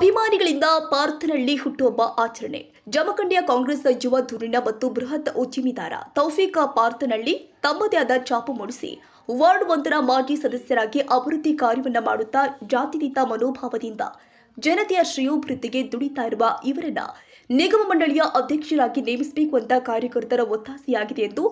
ಅಭಿಮಾನಿಗಳಿಂದ ಪಾರ್ಥನಹಳ್ಳಿ ಹುಟ್ಟುಹಬ್ಬ ಆಚರಣೆ. ಜಮಖಂಡಿಯ ಕಾಂಗ್ರೆಸ್ ಯುವ ಧುರೀಣ ಮತ್ತು ಬೃಹತ್ ಉದ್ಯಮಿದಾರ ತೌಫೀಕ ಪಾರ್ಥನಹಳ್ಳಿ ತಮ್ಮದೇ ಆದ ಚಾಪು ಮೂಡಿಸಿ, ವಾರ್ಡ್ ಒಂದರ ಮಾಜಿ ಸದಸ್ಯರಾಗಿ ಅಭಿವೃದ್ಧಿ ಕಾರ್ಯವನ್ನು ಮಾಡುತ್ತಾ ಜಾತಿತೀತ ಮನೋಭಾವದಿಂದ ಜನತೆಯ ಶ್ರೇಯೋಭಿವೃದ್ಧಿಗೆ ದುಡಿತಾ ಇರುವ ಇವರನ್ನ ನಿಗಮ ಮಂಡಳಿಯ ಅಧ್ಯಕ್ಷರಾಗಿ ನೇಮಿಸಬೇಕು ಅಂತ ಕಾರ್ಯಕರ್ತರ ಒತ್ತಾಸೆಯಾಗಿದೆ ಎಂದು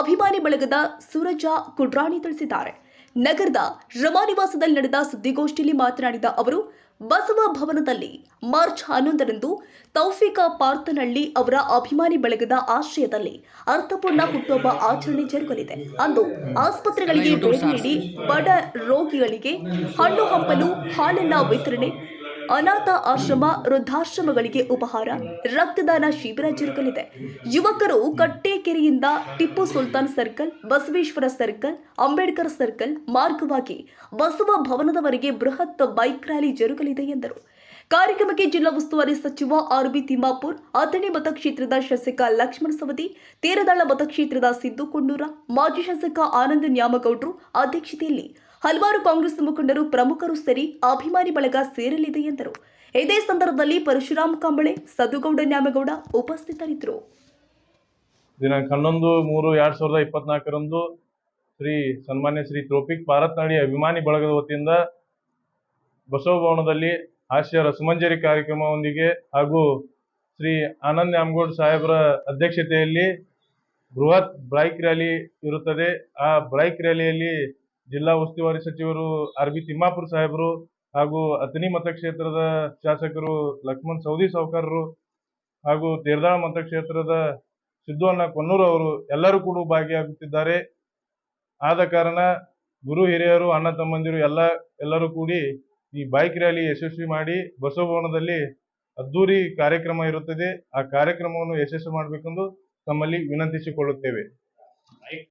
ಅಭಿಮಾನಿ ಬಳಗದ ಸೂರಜ ಕುಡ್ರಾಣಿ ತಿಳಿಸಿದ್ದಾರೆ. ನಗರದ ರಮಾನಿವಾಸದಲ್ಲಿ ನಡೆದ ಸುದ್ದಿಗೋಷ್ಠಿಯಲ್ಲಿ ಮಾತನಾಡಿದ ಅವರು, ಬಸವ ಭವನದಲ್ಲಿ ಮಾರ್ಚ್ ಹನ್ನೊಂದರಂದು ತೌಫಿಕ ಪಾರ್ಥನಹಳ್ಳಿ ಅವರ ಅಭಿಮಾನಿ ಬಳಗದ ಆಶ್ರಯದಲ್ಲಿ ಅರ್ಥಪೂರ್ಣ ಹುಟ್ಟುಹಬ್ಬ ಆಚರಣೆ ಜರುಗಲಿದೆ. ಅಂದು ಆಸ್ಪತ್ರೆಗಳಿಗೆ ಭೇಟಿ ನೀಡಿ ಬಡ ರೋಗಿಗಳಿಗೆ ಹಣ್ಣು ಹಂಪಲು ಹಾಲನ್ನ ವಿತರಣೆ ಅನಾಥ ಆಶ್ರಮ, ವೃದ್ಧಾಶ್ರಮಗಳಿಗೆ ಉಪಹಾರ, ರಕ್ತದಾನ ಶಿಬಿರ ಜರುಗಲಿದೆ. ಯುವಕರು ಕಟ್ಟೆಕೆರೆಯಿಂದ Tipu Sultan circle, Basaveshwara circle, Ambedkar circle ಮಾರ್ಗವಾಗಿ ಬಸವ ಭವನದವರೆಗೆ ಬೃಹತ್ ಬೈಕ್ ರ್ಯಾಲಿ ಜರುಗಲಿದೆ ಎಂದರು. ಕಾರ್ಯಕ್ರಮಕ್ಕೆ ಜಿಲ್ಲಾ ಉಸ್ತುವಾರಿ ಸಚಿವ ಆರ್ ಬಿ ತಿಮ್ಮಾಪುರ್, ಅಥಣಿ ಮತಕ್ಷೇತ್ರದ ಶಾಸಕ ಲಕ್ಷ್ಮಣ ಸವದಿ, ತೇರದಾಳ ಮತಕ್ಷೇತ್ರದ ಸಿದ್ದು ಕೊಂಡೂರ ಮಾಜಿ ಶಾಸಕ ಆನಂದ ನ್ಯಾಮಗೌಡ್ರು ಅಧ್ಯಕ್ಷತೆಯಲ್ಲಿ ಹಲವಾರು ಕಾಂಗ್ರೆಸ್ ಮುಖಂಡರು ಪ್ರಮುಖರು ಸೇರಿ ಅಭಿಮಾನಿ ಬಳಗ ಸೇರಲಿದೆ ಎಂದರು. ಇದೇ ಸಂದರ್ಭದಲ್ಲಿ ಪರಶುರಾಮ್ ಕಂಬಳೆ, ಸದುಗೌಡ ನ್ಯಾಮಗೌಡ ಉಪಸ್ಥಿತರಿದ್ದರು. ದಿನಾಂಕ ಹನ್ನೊಂದು ಮೂರು ಎರಡ್ ಸಾವಿರದ ಇಪ್ಪತ್ನಾಲ್ಕರಂದು ಶ್ರೀ ಸನ್ಮಾನ್ಯ ಶ್ರೀ ತ್ರೋಪಿಕ್ ಭಾರತ್ನಾಡಿ ಅಭಿಮಾನಿ ಬಳಗದ ವತಿಯಿಂದ ಬಸವಭವನದಲ್ಲಿ ಹಾಸ್ಯ ರಸಮಂಜರಿ ಕಾರ್ಯಕ್ರಮದೊಂದಿಗೆ ಹಾಗೂ ಶ್ರೀ ಆನಂದ್ ನ್ಯಾಮಗೌಡ್ ಸಾಹೇಬರ ಅಧ್ಯಕ್ಷತೆಯಲ್ಲಿ ಬೃಹತ್ ಬೈಕ್ ರ್ಯಾಲಿ ಇರುತ್ತದೆ. ಆ ಬೈಕ್ ರ್ಯಾಲಿಯಲ್ಲಿ ಜಿಲ್ಲಾ ಉಸ್ತುವಾರಿ ಸಚಿವರು ಆರ್ ಬಿ ತಿಮ್ಮಾಪುರ್ ಸಾಹೇಬರು ಹಾಗೂ ಅಥಣಿ ಮತಕ್ಷೇತ್ರದ ಶಾಸಕರು ಲಕ್ಷ್ಮಣ್ ಸೌದಿ ಸಾವ್ಕಾರರು ಹಾಗೂ ತೇರ್ದಾಳ ಮತಕ್ಷೇತ್ರದ ಸಿದ್ದು ಅಣ್ಣ ಕೊನ್ನೂರು ಅವರು ಎಲ್ಲರೂ ಕೂಡ ಭಾಗಿಯಾಗುತ್ತಿದ್ದಾರೆ. ಆದ ಕಾರಣ ಗುರು ಹಿರಿಯರು, ಅಣ್ಣ ತಮ್ಮಂದಿರು ಎಲ್ಲ, ಎಲ್ಲರೂ ಕೂಡಿ ಈ ಬೈಕ್ ರ್ಯಾಲಿ ಯಶಸ್ವಿ ಮಾಡಿ ಬಸವಭವನದಲ್ಲಿ ಅದ್ದೂರಿ ಕಾರ್ಯಕ್ರಮ ಇರುತ್ತದೆ. ಆ ಕಾರ್ಯಕ್ರಮವನ್ನು ಯಶಸ್ವಿ ಮಾಡಬೇಕೆಂದು ತಮ್ಮಲ್ಲಿ ವಿನಂತಿಸಿಕೊಳ್ಳುತ್ತೇವೆ.